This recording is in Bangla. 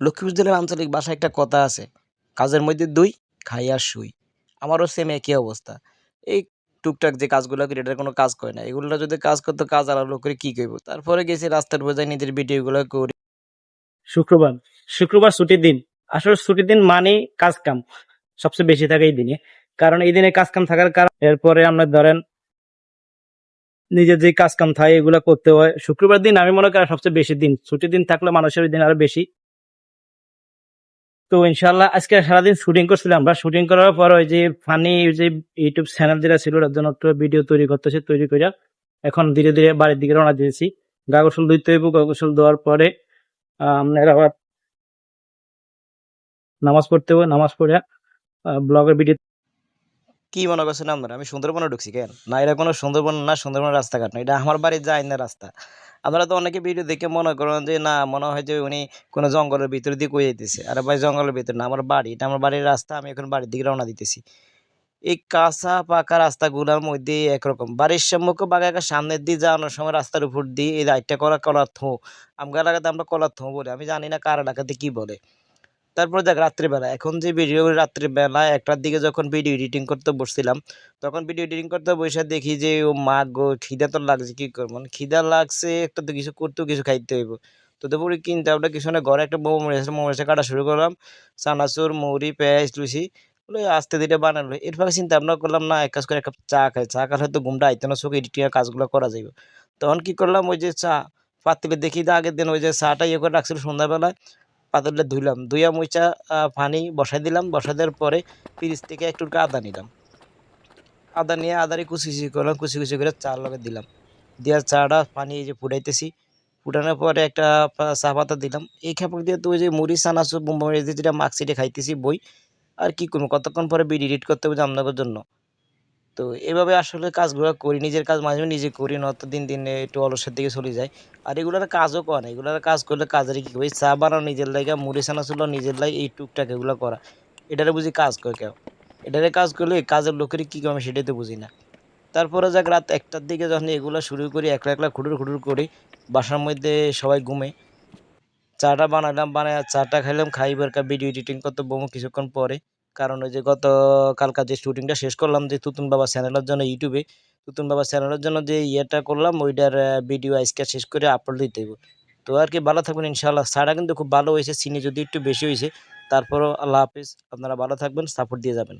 লক্ষ্মীপুর জেলার আঞ্চলিক ভাষায় একটা কথা আছে, কাজের মধ্যে দুই, খাই আর শুই। আমারও সেম একই অবস্থা। এই টুকটাক যে কাজগুলো করি, এটার কোনো কাজ করে না। এগুলো যদি কাজ করতো, কাজ আলাদা করে কি করব? তারপরে গেছি রাস্তার বোঝায় নিজের ভিডিওগুলো করি। শুক্রবার শুক্রবার ছুটির দিন। আসলে ছুটির দিন মানে কাজ কাম সবচেয়ে বেশি থাকে এই দিনে। কারণ এই দিনে কাজ কাম থাকার কারণ, এরপরে আমরা ধরেন নিজের যে কাজ কাম থাকে, এগুলো করতে হয়। শুক্রবার দিন আমি মনে করি সবচেয়ে বেশি দিন। ছুটির দিন থাকলে মানুষের ওই দিন আরও বেশি তো ইনশাল্লাহ আজকে সারাদিন শুটিং করছিলাম। আমরা শুটিং করার পর ওই যে ফানি যে ইউটিউব চ্যানেল যেটা ছিল, ওটার জন্য একটু ভিডিও তৈরি করতেছে, তৈরি করে এখন ধীরে ধীরে বাড়ির দিকে রওনা দিয়েছি। গা গোসল ধুইতে হইব গা গোসল দেওয়ার পরে আপনার আবার নামাজ পড়তে হবে নামাজ পড়ে ব্লগের ভিডিও কি মনে করছেন আপনারা? আমি সুন্দরবনে ঢুকছি কেন? না এটা কোনো সুন্দরবন না, সুন্দরবনের রাস্তাঘাট না, এটা আমার বাড়ির যাই না রাস্তা। আপনারা তো অনেকে ভিডিও দেখে মনে করেন যে, না, মনে হয় যে উনি কোনো জঙ্গলের ভিতর দিয়ে কয়ে যেতেছে আরে ভাই, জঙ্গলের ভিতর না, আমার বাড়ি, এটা আমার বাড়ির রাস্তা, আমি এখন বাড়ির দিকে রওনা দিতেছি। এই কাঁচা পাকা রাস্তাগুলোর মধ্যে একরকম। বাড়ির সম্মুখে বাগাকে সামনের দিয়ে যাওয়ানোর সময় রাস্তার উপর দিয়ে এই দায়িত্বটা করা কলার থো। আমার এলাকাতে আমরা কলার থো বলে। আমি জানি না কার এলাকাতে কি বলে। তারপর দেখ রাত্রিবেলা, এখন যে ভিডিও রাত্রিবেলা একটার দিকে যখন ভিডিও এডিটিং করতে বসছিলাম, তখন ভিডিও এডিটিং করতে বসে দেখি যে, ও মা গো, খিদা তো লাগছে, কী করব? মানে খিদা লাগছে, একটা তো কিছু করতেও কিছু খাইতে হইব। তো তারপরে কিনতে ওটা কিছু না ঘরে একটা মোমো এসে মোমো এসে কাটা শুরু করলাম, চানাচুর, মুড়ি, পেঁয়াজ, লুচি ওগুলো আস্তে ধীরে বানালো। এরপরে চিন্তা ভাবনা করলাম, না, এক কাজ করে এক কাপ চা খাই, চা খালে হয়তো ঘুমটা আইতে না, চোখে এডিটিংয়ের কাজগুলো করা যাবে তখন কি করলাম, ওই যে চা, পাতিলে দেখি আগের দিন ওই যে চাটা ইয়ে করে রাখছিল সন্ধ্যাবেলায় পাতিলটা ধুইলাম, ধুইয়া মুচা পানি বসাই দিলাম, বসাই দেওয়ার পরে ফ্রিজ থেকে একটু আদা নিলাম। আদা নিয়ে আদারি কুচি কুচি করলাম, কুচি কুচি করে চা লগে দিলাম। দেওয়ার চাটা পানি এই যে ফুটাইতেছি, ফুটানোর পরে একটা চা পাতা দিলাম। এই খাবার দিয়ে তো ওই যে মুড়ি, চানাচুর বোম্বা মরিচ দিয়ে যেটা মাক্সিটে খাইতেছি, বই। আর কি করব? কতক্ষণ পরে বিডি এডিট করতে হবে আপনাদের জন্য? তো এভাবে আসলে কাজগুলো করি, নিজের কাজ মাঝে মাঝে নিজে করি, নয়তো দিন দিন একটু অলসের দিকে চলে যায় আর এগুলোর কাজও করে না এগুলোর কাজ করলে কাজের কী ওই চা বানানো, নিজের লাগে মুড়ি ছানা ছিল নিজের লাগে এই টুকটাক এগুলো করা। এটারে বুঝি কাজ করে কেউ? এটারে কাজ করলে কাজের লোকের কী কমে সেটাই তো বুঝি না। তারপরে যাক, রাত একটার দিকে যখন এগুলো শুরু করি, একলা একলা খুঁটুর খুঁটুর করি, বাসার মধ্যে সবাই ঘুমে। চাটা বানালাম, বানায় চাটা খাইলাম, খাইবার ভিডিও এডিটিং করতে বমু কিছুক্ষণ পরে। কারণ ওই যে গত কালকা যে শুটিংটা শেষ করলাম যে তুতুন বাবা চ্যানেলের জন্য ইউটিউবে তুতুন বাবা চ্যানেলের জন্য যে ইয়েটা করলাম, ওইটার ভিডিও আজকে শেষ করে আপলোড দিতে দেবো তো আর কি, ভালো থাকবেন ইনশাআল্লাহ। সারা কিন্তু খুব ভালো হয়েছে, সিনে যদি একটু বেশি হয়েছে, তারপরও আল্লাহ হাফিজ। আপনারা ভালো থাকবেন সাপোর্ট দিয়ে যাবেন।